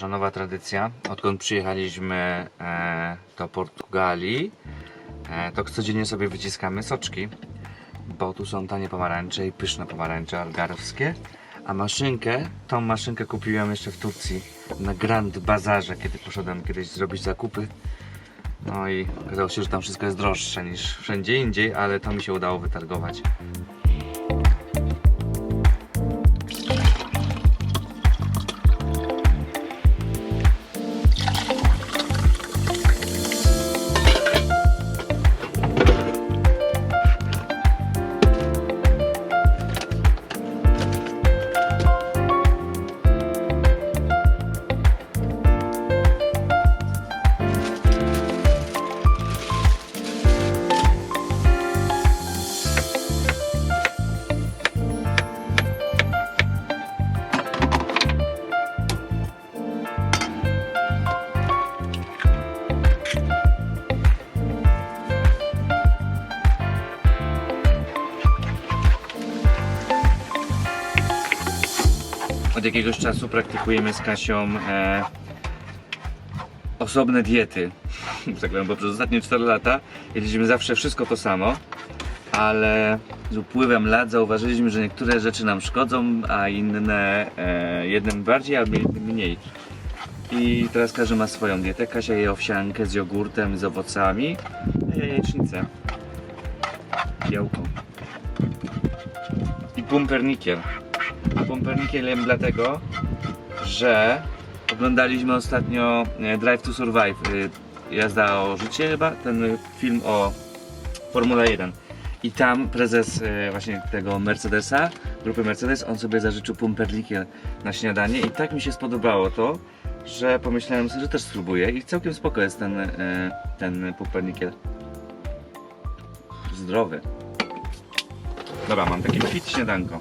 nasza nowa tradycja. Odkąd przyjechaliśmy e, do Portugalii, e, to codziennie sobie wyciskamy soczki, bo tu są tanie pomarańcze i pyszne pomarańcze algarwskie. A maszynkę, tą maszynkę kupiłem jeszcze w Turcji na Grand Bazarze, kiedy poszedłem kiedyś zrobić zakupy. No i okazało się, że tam wszystko jest droższe niż wszędzie indziej, ale to mi się udało wytargować. Od jakiegoś czasu praktykujemy z Kasią e, osobne diety. Tak powiem, bo przez ostatnie 4 lata jedliśmy zawsze wszystko to samo, ale z upływem lat zauważyliśmy, że niektóre rzeczy nam szkodzą, a inne e, jednym bardziej, a mniej. I teraz każdy ma swoją dietę. Kasia je owsiankę z jogurtem, z owocami, a ja jajecznicę. Białko. I pumpernikiel. Jem dlatego, że oglądaliśmy ostatnio e, Drive to Survive. y, Jazda o życie chyba, ten film o Formule 1. I tam prezes e, właśnie tego Mercedesa, grupy Mercedes, on sobie zażyczył pumpernikiel na śniadanie i tak mi się spodobało to, że pomyślałem sobie, że też spróbuję i całkiem spoko jest ten, e, ten pumpernikiel. Zdrowy. Dobra, mam takie fit śniadanko.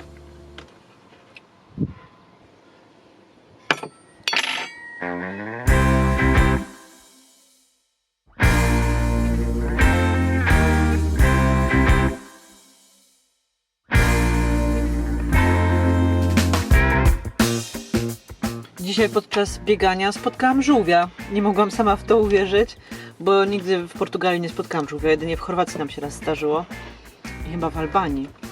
Dzisiaj podczas biegania spotkałam żółwia. Nie mogłam sama w to uwierzyć, bo nigdy w Portugalii nie spotkałam żółwia, jedynie w Chorwacji nam się raz zdarzyło i chyba w Albanii.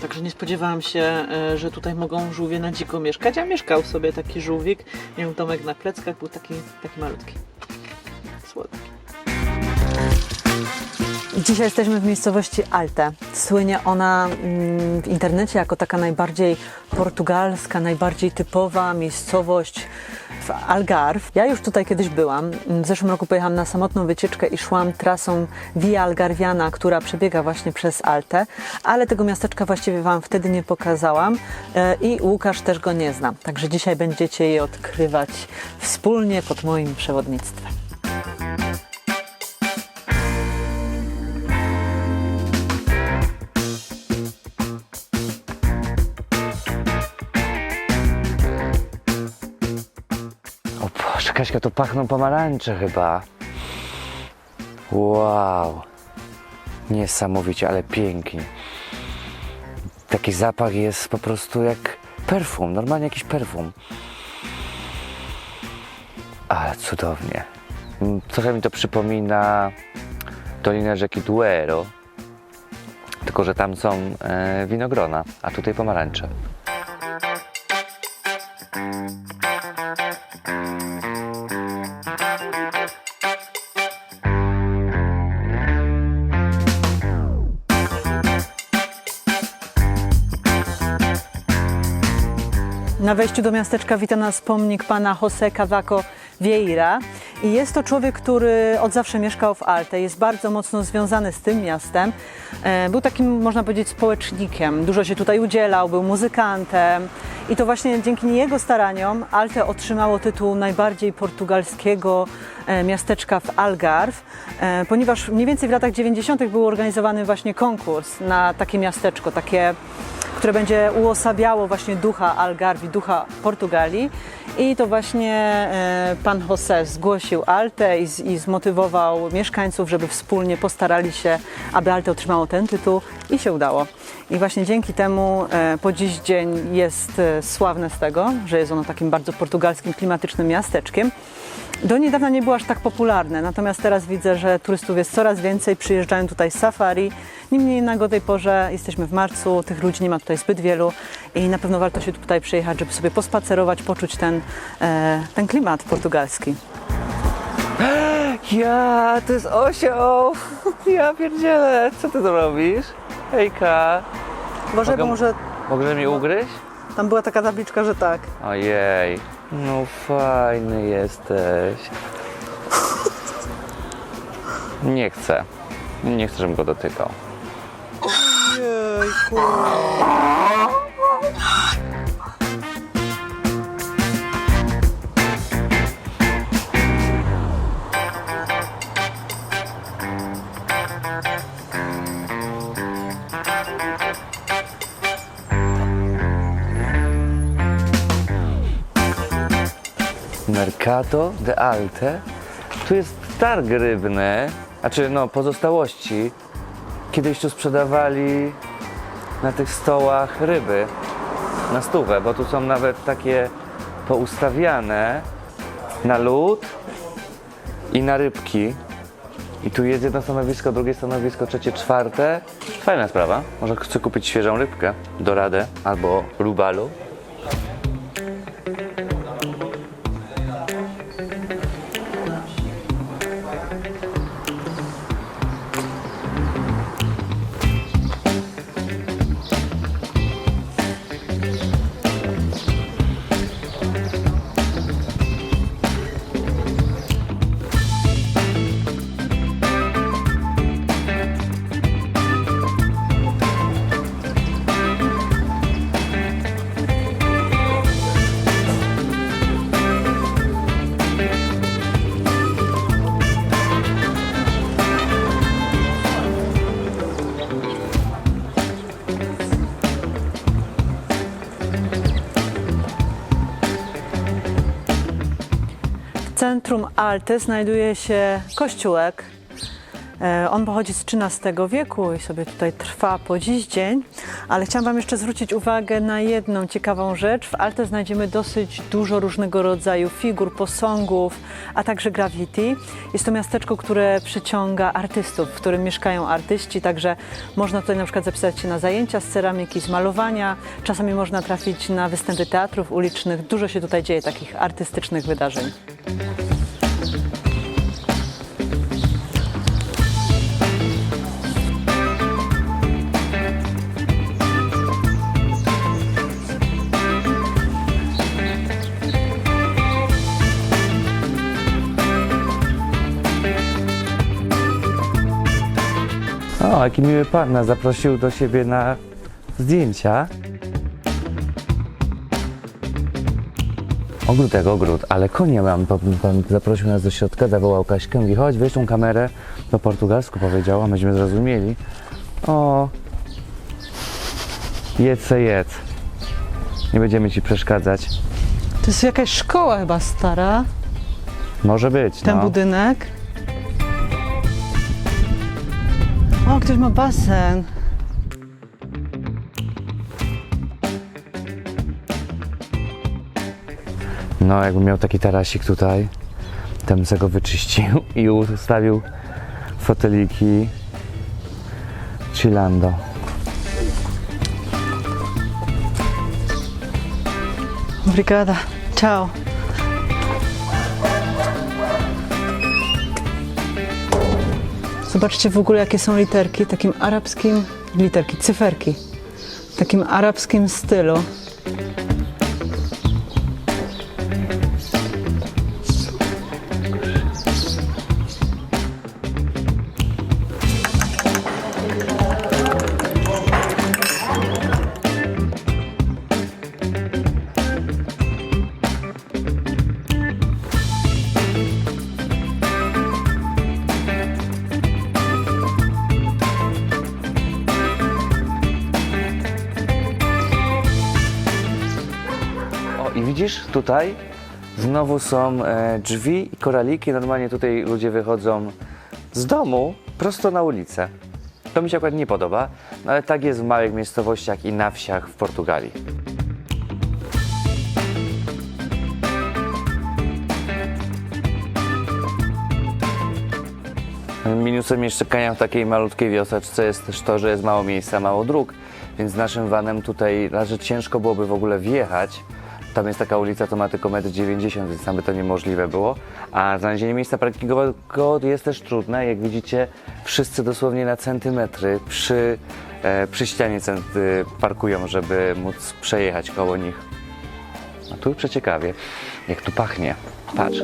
Także nie spodziewałam się, e, że tutaj mogą żółwie na dziko mieszkać, a mieszkał sobie taki żółwik. Miał domek na pleckach, był taki, taki malutki. Słodki. Dzisiaj jesteśmy w miejscowości Alte. Słynie ona mm, w internecie jako taka najbardziej portugalska, najbardziej typowa miejscowość w Algarve. Ja już tutaj kiedyś byłam. W zeszłym roku pojechałam na samotną wycieczkę i szłam trasą Via Algarviana, która przebiega właśnie przez Alte, ale tego miasteczka właściwie Wam wtedy nie pokazałam e, i Łukasz też go nie zna. Także dzisiaj będziecie je odkrywać wspólnie pod moim przewodnictwem. Kaśka, to pachną pomarańcze chyba. Wow. Niesamowicie, ale pięknie. Taki zapach jest po prostu jak perfum, normalnie jakiś perfum. Ale cudownie. Mm, Trochę mi to przypomina dolinę rzeki Duero. Tylko, że tam są e, winogrona, a tutaj pomarańcze. Na wejściu do miasteczka wita nas pomnik pana José Cavaco Vieira i jest to człowiek, który od zawsze mieszkał w Alte, jest bardzo mocno związany z tym miastem. E, Był takim, można powiedzieć, społecznikiem, dużo się tutaj udzielał, był muzykantem i to właśnie dzięki jego staraniom Alte otrzymało tytuł najbardziej portugalskiego e, miasteczka w Algarve, e, ponieważ mniej więcej w latach 90. był organizowany właśnie konkurs na takie miasteczko, takie które będzie uosabiało właśnie ducha Algarve, ducha Portugalii. I to właśnie e, pan José zgłosił Alte i, i zmotywował mieszkańców, żeby wspólnie postarali się, aby Alte otrzymało ten tytuł i się udało. I właśnie dzięki temu e, po dziś dzień jest e, sławne z tego, że jest ono takim bardzo portugalskim, klimatycznym miasteczkiem. Do niedawna nie było aż tak popularne, natomiast teraz widzę, że turystów jest coraz więcej, przyjeżdżają tutaj z safari. Niemniej jednak o tej porze jesteśmy w marcu, tych ludzi nie ma tutaj zbyt wielu i na pewno warto się tutaj przyjechać, żeby sobie pospacerować, poczuć ten, e, ten klimat portugalski. Ja, to jest osioł! Ja pierdzielę, co ty tu robisz? Hejka! Boże, Mogę- może Mogę mnie ugryźć? tam była taka tabliczka, że tak. Ojej, no fajny jesteś. Nie chcę. Nie chcę, żebym go dotykał. Mercato de Alte. Tu jest targ rybny, znaczy no pozostałości. Kiedyś tu sprzedawali na tych stołach ryby na stówę, bo tu są nawet takie poustawiane na lód i na rybki. I tu jest jedno stanowisko, drugie stanowisko, trzecie, czwarte. Fajna sprawa. Może chcę kupić świeżą rybkę, doradę albo rubalu. Centrum Alty znajduje się kościółek. E, On pochodzi z XIII wieku i sobie tutaj trwa po dziś dzień, ale chciałam Wam jeszcze zwrócić uwagę na jedną ciekawą rzecz. W Alte znajdziemy dosyć dużo różnego rodzaju figur, posągów, a także graffiti. Jest to miasteczko, które przyciąga artystów, w którym mieszkają artyści, także można tutaj na przykład zapisać się na zajęcia z ceramiki, z malowania. Czasami można trafić na występy teatrów ulicznych. Dużo się tutaj dzieje takich artystycznych wydarzeń. O, jaki miły pan nas zaprosił do siebie na zdjęcia. Ogród jak ogród, ale konie mam. Pan, pan zaprosił nas do środka, zawołał Kaśkę, mówi chodź, weź tą kamerę. Po portugalsku powiedział, a myśmy zrozumieli. O, jedz se jedz. Nie będziemy ci przeszkadzać. To jest jakaś szkoła chyba stara, Może być, ten no. budynek. O, ktoś ma basen. No, jakbym miał taki tarasik tutaj, to bym sobie go wyczyścił i ustawił foteliki chillando. Obrigada. Ciao. Zobaczcie w ogóle, jakie są literki. Takim arabskim, literki, cyferki. Takim arabskim stylu. Tutaj znowu są e, drzwi i koraliki. Normalnie tutaj ludzie wychodzą z domu prosto na ulicę. To mi się akurat nie podoba, no ale tak jest w małych miejscowościach i na wsiach w Portugalii. Minusem mieszkania w takiej malutkiej wioseczce jest też to, że jest mało miejsca, mało dróg, więc naszym vanem tutaj raczej ciężko byłoby w ogóle wjechać. Tam jest taka ulica, to ma tylko 1,90 m, więc tam by to niemożliwe było. A znalezienie miejsca parkingowego jest też trudne. Jak widzicie, wszyscy dosłownie na centymetry przy, e, przy ścianie centy parkują, żeby móc przejechać koło nich. A tu przeciekawie, jak tu pachnie. Patrz.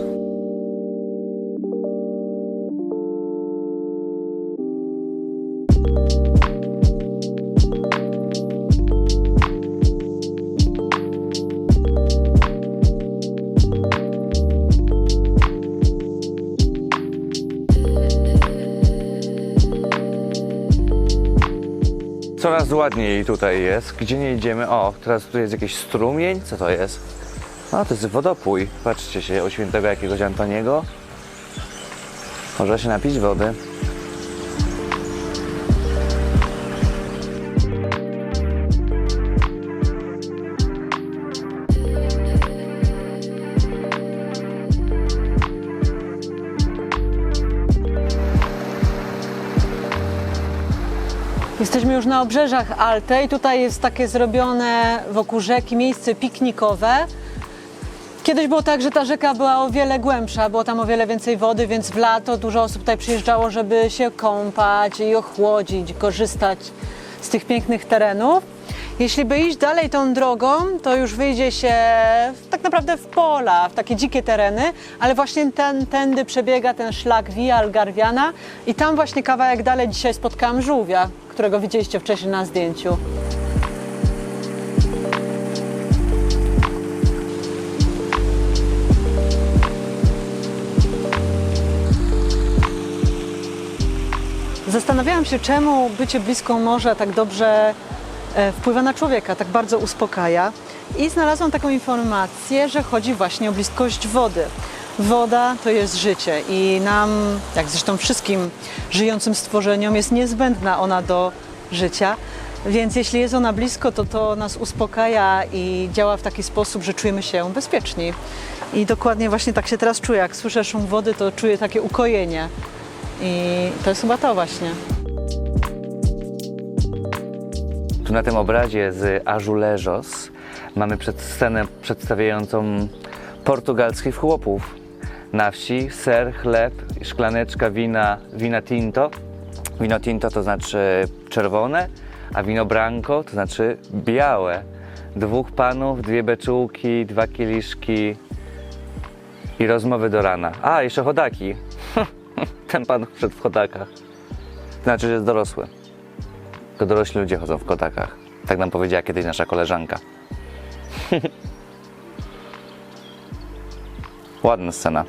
Coraz ładniej tutaj jest. Gdzie nie idziemy? O, teraz tu jest jakiś strumień. Co to jest? No, to jest wodopój. Patrzcie się, o świętego jakiegoś Antoniego. Można się napić wody. Jesteśmy już na obrzeżach Alte i tutaj jest takie zrobione wokół rzeki miejsce piknikowe. Kiedyś było tak, że ta rzeka była o wiele głębsza, było tam o wiele więcej wody, więc w lato dużo osób tutaj przyjeżdżało, żeby się kąpać i ochłodzić, korzystać z tych pięknych terenów. Jeśli by iść dalej tą drogą, to już wyjdzie się w- tak naprawdę w pola, w takie dzikie tereny, ale właśnie ten, tędy przebiega ten szlak Via Algarviana i tam właśnie kawałek dalej dzisiaj spotkałam żółwia, którego widzieliście wcześniej na zdjęciu. Zastanawiałam się, czemu bycie blisko morza tak dobrze wpływa na człowieka, tak bardzo uspokaja. I znalazłam taką informację, że chodzi właśnie o bliskość wody. Woda to jest życie i nam, jak zresztą wszystkim żyjącym stworzeniom, jest niezbędna ona do życia. Więc jeśli jest ona blisko, to to nas uspokaja i działa w taki sposób, że czujemy się bezpieczni. I dokładnie właśnie tak się teraz czuję. Jak słyszę szum wody, to czuję takie ukojenie. I to jest chyba to właśnie. Tu na tym obrazie z Azulejos mamy przed scenę przedstawiającą portugalskich chłopów. Na wsi ser, chleb, szklaneczka wina, wina tinto. Wino tinto to znaczy czerwone, a wino branco to znaczy białe. Dwóch panów, dwie beczułki, dwa kieliszki i rozmowy do rana. A, jeszcze chodaki. Ten pan przed w chodakach. Znaczy, że jest dorosły. Tylko dorośli ludzie chodzą w kotakach. Tak nam powiedziała kiedyś nasza koleżanka. Ładna scena.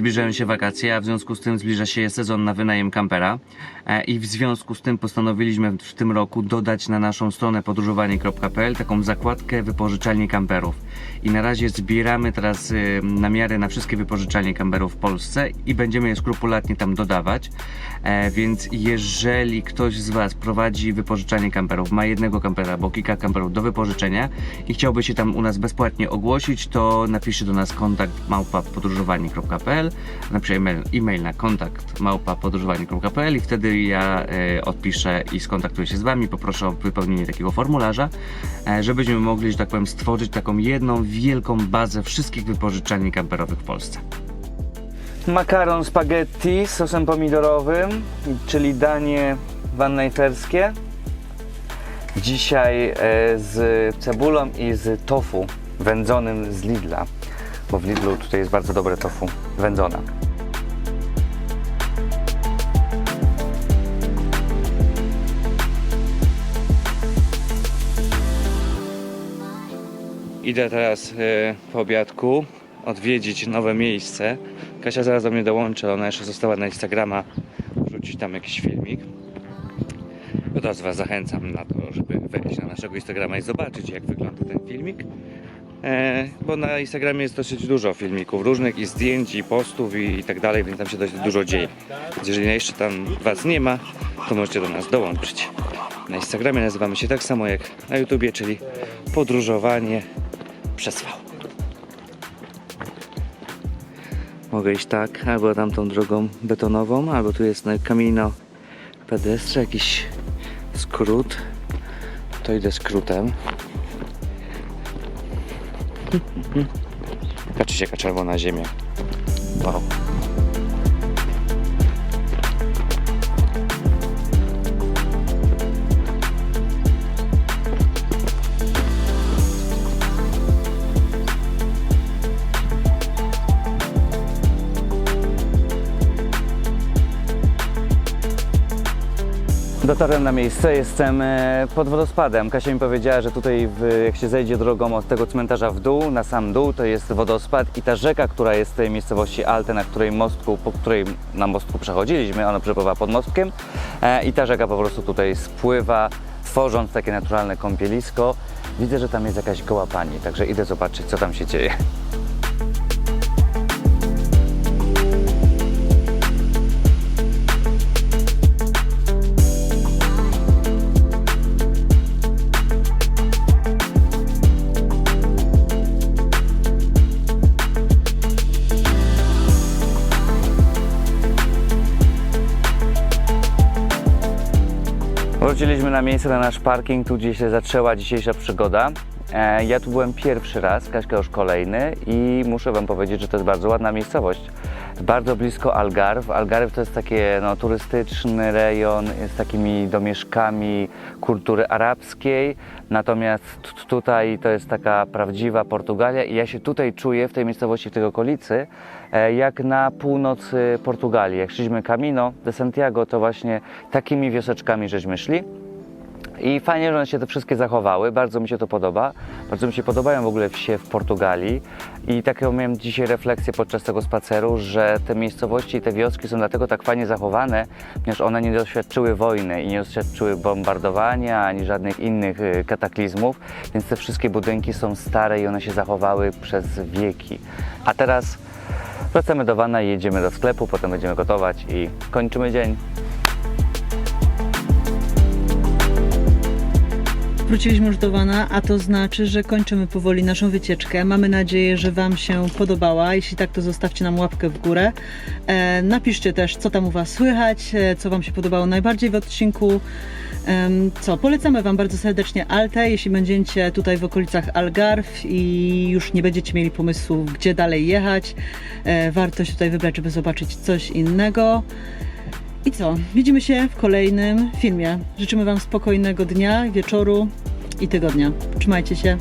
Zbliżają się wakacje, a w związku z tym zbliża się sezon na wynajem kampera i w związku z tym postanowiliśmy w tym roku dodać na naszą stronę podróżowanie.pl taką zakładkę wypożyczalni kamperów. I na razie zbieramy teraz y, namiary na wszystkie wypożyczalnie kamperów w Polsce i będziemy je skrupulatnie tam dodawać. E, Więc jeżeli ktoś z Was prowadzi wypożyczalnię kamperów, ma jednego kampera albo kilka kamperów do wypożyczenia i chciałby się tam u nas bezpłatnie ogłosić, to napisze do nas kontakt małpa podróżowanie.pl napisze e-mail, e-mail na kontakt małpa podróżowanie.pl i wtedy ja e, odpiszę i skontaktuję się z Wami, poproszę o wypełnienie takiego formularza, e, żebyśmy mogli, że tak powiem, stworzyć taką jedną wielką bazę wszystkich wypożyczalni kamperowych w Polsce. Makaron spaghetti z sosem pomidorowym, czyli danie wannajferskie. Dzisiaj e, z cebulą i z tofu wędzonym z Lidla. bo w Lidlu tutaj jest bardzo dobre tofu wędzone. Idę teraz e, po obiadku odwiedzić nowe miejsce. Kasia zaraz do mnie dołączy, ona jeszcze została na Instagrama wrzucić tam jakiś filmik. Od razu Was zachęcam na to, żeby wejść na naszego Instagrama i zobaczyć jak wygląda ten filmik. E, bo na Instagramie jest dosyć dużo filmików różnych i zdjęć i postów i, i tak dalej, więc tam się dość dużo dzieje. Więc jeżeli jeszcze tam Was nie ma, to możecie do nas dołączyć. Na Instagramie nazywamy się tak samo jak na YouTubie, czyli podróżowanie przez V. Mogę iść tak, albo tamtą drogą betonową, albo tu jest na Camino Pedestre, jakiś skrót. To idę skrótem. Patrzcie jaka czerwona ziemia. Wow. Dotarłem na miejsce, jestem e, pod wodospadem. Kasia mi powiedziała, że tutaj w, jak się zejdzie drogą od tego cmentarza w dół, na sam dół, to jest wodospad i ta rzeka, która jest w tej miejscowości Alte, na której mostku, po której na mostku przechodziliśmy, ona przepływa pod mostkiem e, i ta rzeka po prostu tutaj spływa, tworząc takie naturalne kąpielisko. Widzę, że tam jest jakaś goła pani, także idę zobaczyć, co tam się dzieje. Wróciliśmy na miejsce, na nasz parking, tu gdzie się zaczęła dzisiejsza przygoda. E, ja tu byłem pierwszy raz, Kaśka już kolejny i muszę Wam powiedzieć, że to jest bardzo ładna miejscowość. Bardzo blisko Algarve. Algarve to jest takie no, turystyczny rejon z takimi domieszkami kultury arabskiej, natomiast tutaj to jest taka prawdziwa Portugalia i ja się tutaj czuję, w tej miejscowości, w tej okolicy, e, jak na północy Portugalii. Jak szliśmy Camino de Santiago, to właśnie takimi wioseczkami żeśmy szli. I fajnie, że one się te wszystkie zachowały, bardzo mi się to podoba. Bardzo mi się podobają w ogóle wsie w Portugalii. I taką miałem dzisiaj refleksję podczas tego spaceru, że te miejscowości i te wioski są dlatego tak fajnie zachowane, ponieważ one nie doświadczyły wojny i nie doświadczyły bombardowania ani żadnych innych y, kataklizmów, więc te wszystkie budynki są stare i one się zachowały przez wieki. A teraz wracamy do wana i jedziemy do sklepu, potem będziemy gotować i kończymy dzień. Wróciliśmy już do Wana, a to znaczy, że kończymy powoli naszą wycieczkę. Mamy nadzieję, że Wam się podobała. Jeśli tak, to zostawcie nam łapkę w górę. E, napiszcie też, co tam u Was słychać, e, co Wam się podobało najbardziej w odcinku. Em, co, polecamy Wam bardzo serdecznie Altę, jeśli będziecie tutaj w okolicach Algarve i już nie będziecie mieli pomysłu, gdzie dalej jechać. E, warto się tutaj wybrać, żeby zobaczyć coś innego. I co? Widzimy się w kolejnym filmie. Życzymy Wam spokojnego dnia, wieczoru i tygodnia. Trzymajcie się.